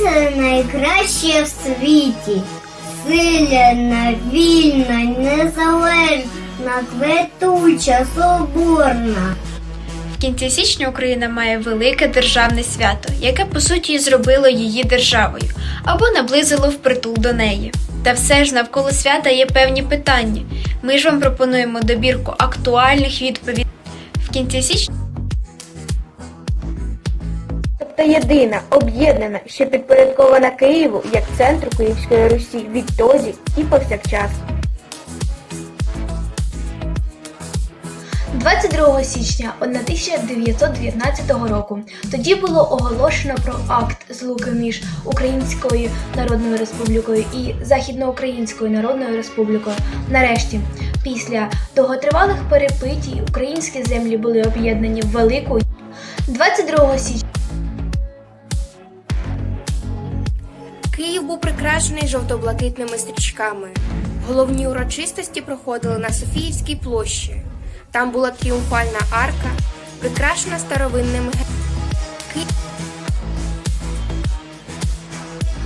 це найкраще в світі. Силяна, вільна, незалежна, кветуча, соборна. В кінці січня Україна має велике державне свято, яке по суті зробило її державою або наблизило впритул до неї. Та все ж навколо свята є певні питання. Ми ж вам пропонуємо добірку актуальних відповідей. В кінці січня Тобто єдина, об'єднана, що підпорядкована Києву як центру Київської Русі відтоді і повсякчас. 22 січня 1919 року тоді було оголошено про акт злуки між Українською Народною Республікою і Західноукраїнською Народною Республікою. Нарешті, після довготривалих перепитій, українські землі були об'єднані в велику 22 січня. Київ був прикрашений жовто-блакитними стрічками. Головні урочистості проходили на Софіївській площі. Там була тріумфальна арка, прикрашена старовинними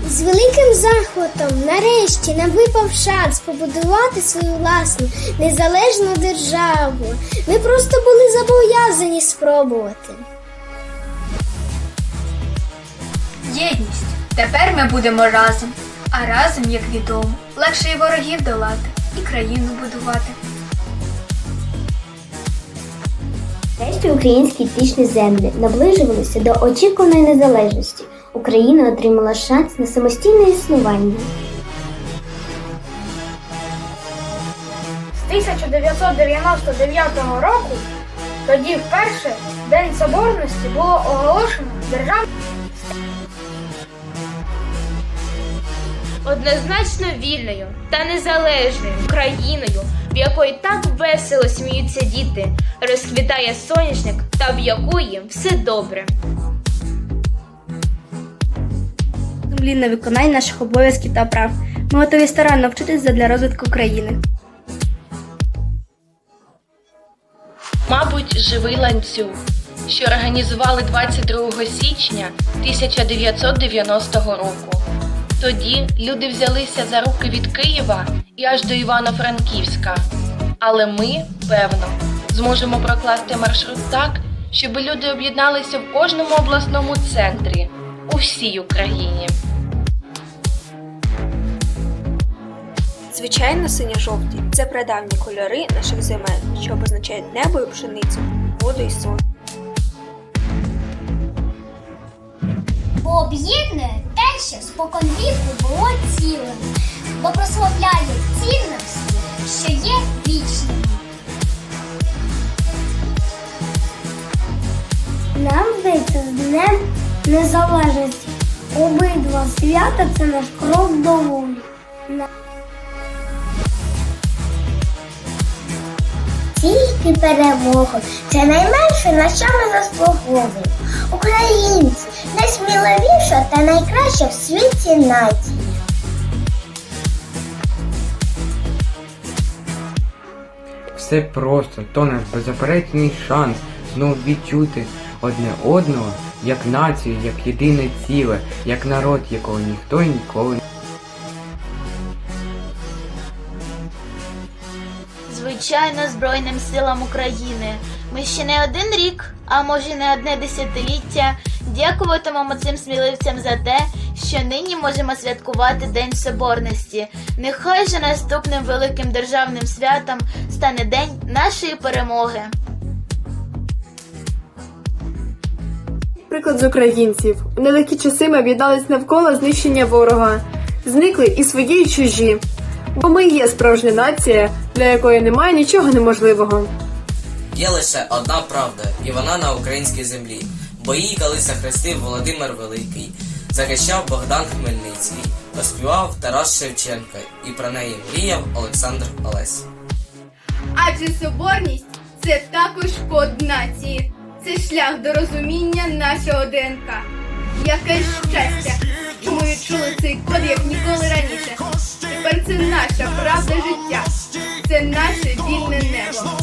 З великим захватом нарешті нам випав шанс побудувати свою власну незалежну державу. Ми просто були зобов'язані спробувати. єдність. Тепер ми будемо разом. А разом, як відомо, легше і ворогів долати, і країну будувати. Нарешті українські етнічні землі наближувалися до очікуваної незалежності. Україна отримала шанс на самостійне існування. З 1999 року, тоді вперше День Соборності було оголошено державним. Однозначно вільною та незалежною країною, в якої так весело сміються діти, розквітає соняшник та в якої все добре. Землі на виконання наших обов'язків та прав. Ми готові старанно вчитись для розвитку країни. Мабуть, живий ланцюг, що організували 22 січня 1990 року. Тоді люди взялися за руки від Києва і аж до Івано-Франківська. Але ми, певно, зможемо прокласти маршрут так, щоб люди об'єдналися в кожному обласному центрі у всій Україні. Звичайно, синьо-жовті це прадавні кольори наших земель, що обозначають небо і пшеницю, воду і сон. Об'єднує що споконвіку було цілим, бо прославляє цінності, що є вічними. Нам здається, з Днем Незалежності обидва свята це наш крок до волі. Тільки перемога це найменше, на що ми заслуговуємо. Українці найсміливіша та найкраща в світі нація. Все просто, то наш беззаперечний шанс знову відчути одне одного як націю, як єдине ціле, як народ, якого ніхто ніколи не. Звичайно, Збройним силам України. Ми ще не один рік, а може не одне десятиліття дякуватимемо цим сміливцям за те, що нині можемо святкувати День Соборності. Нехай же наступним великим державним святом стане День нашої перемоги. Приклад з українців. У нелегкі часи ми об'єднались навколо знищення ворога. Зникли і свої, і чужі. Бо ми є справжня нація, для якої немає нічого неможливого. Є лише одна правда, і вона на українській землі, бо її колись захрестив Володимир Великий, захищав Богдан Хмельницький, оспівав Тарас Шевченко, і про неї мріяв Олександр Олесь. Адже соборність це також код нації, це шлях до розуміння нашого ДНК. Яке щастя, що ми відчули цей код як ніколи раніше наша правда життя, це наше вільне небо.